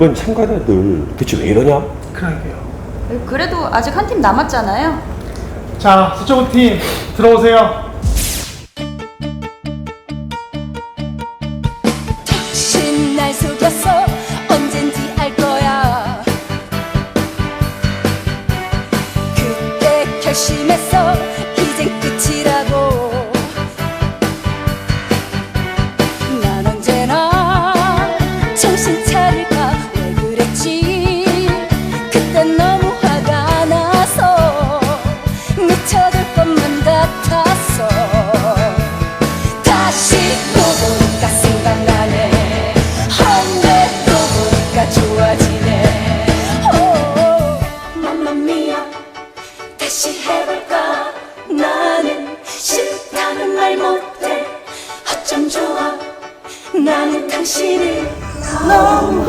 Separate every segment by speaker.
Speaker 1: 이번 참가자들 대체 왜 이러냐?
Speaker 2: 그러게요.
Speaker 3: 그래도 아직 한 팀 남았잖아요.
Speaker 2: 자, 서초구 팀 들어오세요.
Speaker 4: 당신 날 속였어 언젠지 알 거야 그때 결심했어 이젠 끝이라고 난 언제나 정신 차릴까 왜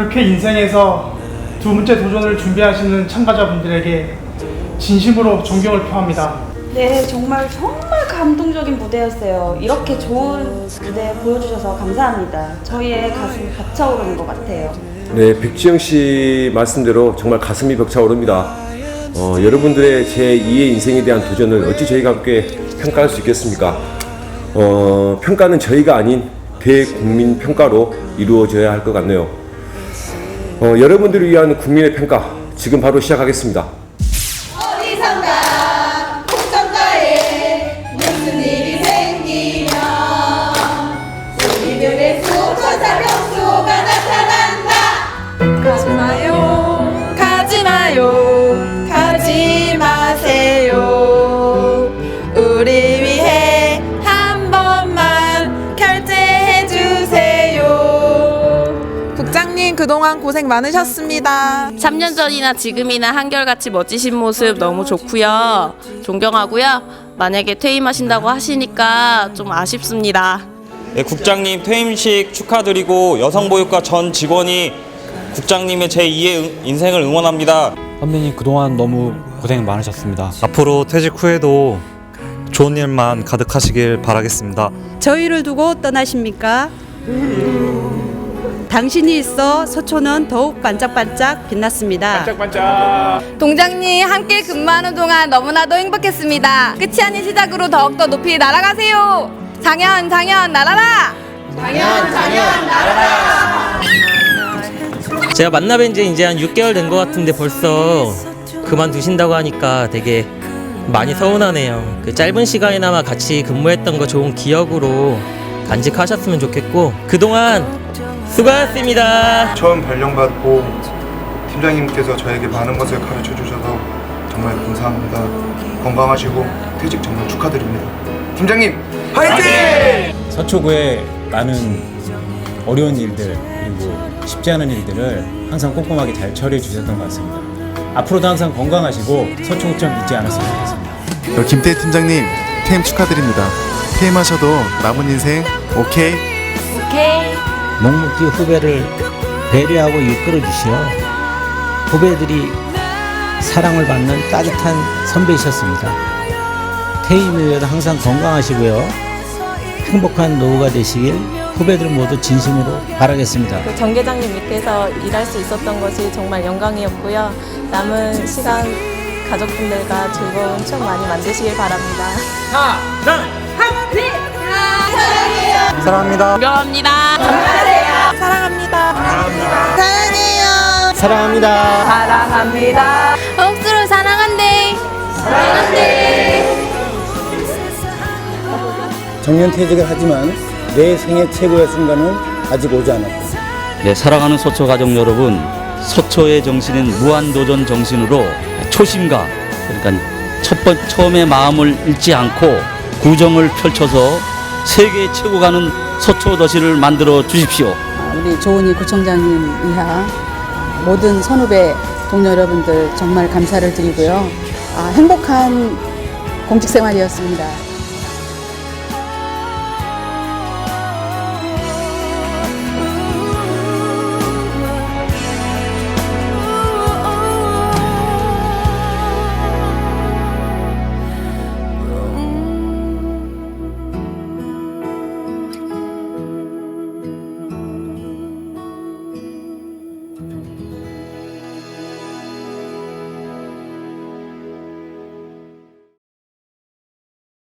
Speaker 2: 이렇게 인생에서 두 번째 도전을 준비하시는 참가자분들에게 진심으로 존경을 표합니다.
Speaker 3: 네, 정말 정말 감동적인 무대였어요. 이렇게 좋은 무대 보여주셔서 감사합니다. 저희의 가슴이 벅차오르는 것 같아요.
Speaker 1: 네, 백지영 씨 말씀대로 정말 가슴이 벅차오릅니다. 어, 여러분들의 제 2의 인생에 대한 도전을 어찌 저희가 함께 평가할 수 있겠습니까? 어, 평가는 저희가 아닌 대국민 평가로 이루어져야 할 것 같네요. 어, 여러분들을 위한 국민의 평가 지금 바로 시작하겠습니다.
Speaker 5: 그동안 고생 많으셨습니다.
Speaker 6: 3년 전이나 지금이나 한결같이 멋지신 모습 너무 좋고요. 존경하고요. 만약에 퇴임하신다고 하시니까 좀 아쉽습니다.
Speaker 7: 네, 국장님 퇴임식 축하드리고 여성보육과 전 직원이 국장님의 제2의 인생을 응원합니다.
Speaker 8: 선배님 그동안 너무 고생 많으셨습니다.
Speaker 9: 앞으로 퇴직 후에도 좋은 일만 가득하시길 바라겠습니다.
Speaker 10: 저희를 두고 떠나십니까? 당신이 있어 서초는 더욱 반짝반짝 빛났습니다.
Speaker 5: 동장님 함께 근무하는 동안 너무나도 행복했습니다. 끝이 아닌 시작으로 더욱더 높이 날아가세요. 장현 장현 날아라.
Speaker 11: 제가 만나뵌 지 이제 한 6개월 된 것 같은데 벌써 그만두신다고 하니까 되게 많이 서운하네요. 그 짧은 시간이나마 같이 근무했던 거 좋은 기억으로 간직하셨으면 좋겠고 그동안 수고하셨습니다.
Speaker 12: 처음 발령받고 팀장님께서 저에게 많은 것을 가르쳐 주셔서 정말 감사합니다. 건강하시고 퇴직 정말 축하드립니다. 팀장님 화이팅!
Speaker 8: 서초구에 많은 어려운 일들 그리고 쉽지 않은 일들을 항상 꼼꼼하게 잘 처리해 주셨던 것 같습니다. 앞으로도 항상 건강하시고 서초구점 잊지 않았으면 좋겠습니다.
Speaker 12: 김태 팀장님 퇴임 축하드립니다. 퇴임하셔도 남은 인생 오케이.
Speaker 4: 오케이
Speaker 11: 묵묵히 후배를 배려하고 이끌어 주시어 후배들이 사랑을 받는 따뜻한 선배이셨습니다. 퇴임 후에도 항상 건강하시고요. 행복한 노후가 되시길 후배들 모두 진심으로 바라겠습니다.
Speaker 6: 그 정계장님 밑에서 일할 수 있었던 것이 정말 영광이었고요. 남은 시간 가족분들과 즐거운 추억 많이 만드시길 바랍니다.
Speaker 12: 사랑합니다.
Speaker 6: 존경합니다.
Speaker 5: 사랑합니다. 사랑해요.
Speaker 8: 사랑합니다.
Speaker 5: 사랑합니다. 억수로 사랑한대.
Speaker 8: 정년 퇴직을 하지만 내 생애 최고의 순간은 아직 오지 않았다.
Speaker 11: 네, 사랑하는 소초 가족 여러분, 소초의 정신인 무한도전 정신으로 초심과 그러니까 첫 번 처음에 마음을 잃지 않고 구정을 펼쳐서 세계 최고 가는 소초 도시를 만들어 주십시오.
Speaker 10: 아, 우리 조은희 구청장님 이하 모든 선후배 동료 여러분들 정말 감사를 드리고요. 아, 행복한 공직 생활이었습니다.